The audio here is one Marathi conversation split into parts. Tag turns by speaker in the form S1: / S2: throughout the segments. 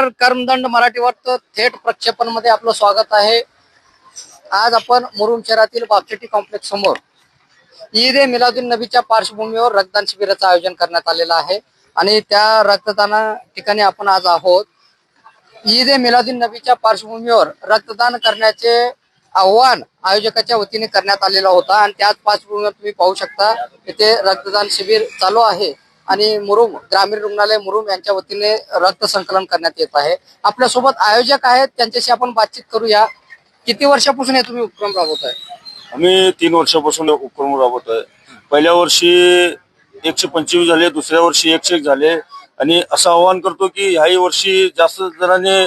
S1: नमस्कार. कर्मदंड मराठीवर थेट प्रक्षेपणमध्ये आपलं स्वागत आहे. आज आपण मुरुम शहरातील बापचेटी कॉम्प्लेक्स समोर ईद ए मिलादुन नबीच्या पार्श्वभूमीवर रक्तदान शिबिराचं आयोजन करण्यात आलेलं आहे. आणि त्या रक्तदाना ठिकाणी आपण आज आहोत. ईद ए मिलादुन नबीच्या पार्श्वभूमीवर रक्तदान करण्याचे आव्हान आयोजकाच्या वतीने करण्यात आलेला होता. आणि त्याच पार्श्वभूमीवर तुम्ही पाहू शकता इथे रक्तदान शिबिर चालू आहे. आणि मुरुम ग्रामीण रुग्णालय मुरुम यांच्या वतीने रक्त संकलन करण्यात येत आहे. आपल्यासोबत आयोजक आहेत त्यांच्याशी आपण बातचीत करूया. किती वर्षापासून हे तुम्ही उपक्रम राबवत आहे
S2: आम्ही तीन वर्षापासून उपक्रम राबवत आहे पहिल्या वर्षी एकशे पंचवीस झाले दुसऱ्या वर्षी एकशे एक झाले. आणि असं आवाहन करतो की ह्याही वर्षी जास्त जणांनी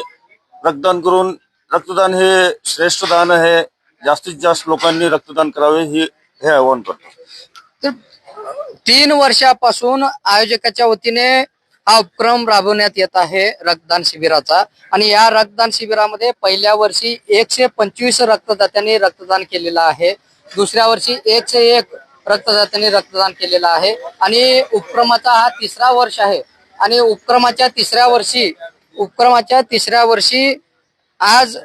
S2: रक्तदान करून रक्तदान हे श्रेष्ठ दान आहे. जास्तीत जास्त लोकांनी रक्तदान करावे हे हे आवाहन करतो.
S1: तीन वर्षापासून आयोजकाच्या वतीने हा उपक्रम राबवण्यात येत आहे रक्तदान शिबिराचा. आणि या रक्तदान शिबिरामध्ये पहिल्या वर्षी एकशे पंचवीस रक्तदात्यांनी रक्तदान केलेलं आहे. दुसऱ्या वर्षी एकशे एक रक्तदात्यांनी रक्तदान केलेलं आहे. आणि उपक्रमाचा हा तिसरा वर्ष आहे. आणि उपक्रमाच्या तिसऱ्या वर्षी उपक्रमाच्या तिसऱ्या वर्षी आज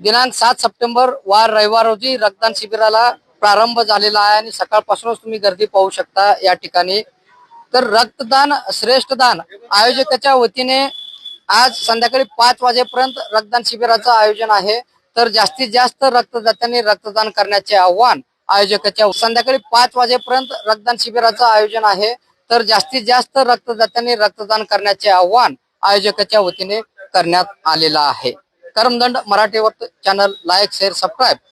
S1: दिनांक सात सप्टेंबर वार रविवार रोजी रक्तदान शिबिराला प्रारंभ झालेला आहे आणि सकाळपासूनच तुम्ही गर्दी पाहू शकता या ठिकाणी. तर रक्तदान श्रेष्ठ दान आयोजकाच्या वतीने आज संध्याकाळी पाच वाजेपर्यंत रक्तदान शिबिराचं आयोजन आहे. तर जास्तीत जास्त रक्तदात्यांनी रक्तदान करण्याचे आव्हान आयोजकाच्या संध्याकाळी पाच वाजेपर्यंत रक्तदान शिबिराचं आयोजन आहे. तर जास्तीत जास्त रक्तदात्यांनी रक्तदान करण्याचे आव्हान आयोजकाच्या वतीने करण्यात आलेलं आहे. करमदंड मराठीवर चॅनल लाईक शेअर सबस्क्राईब.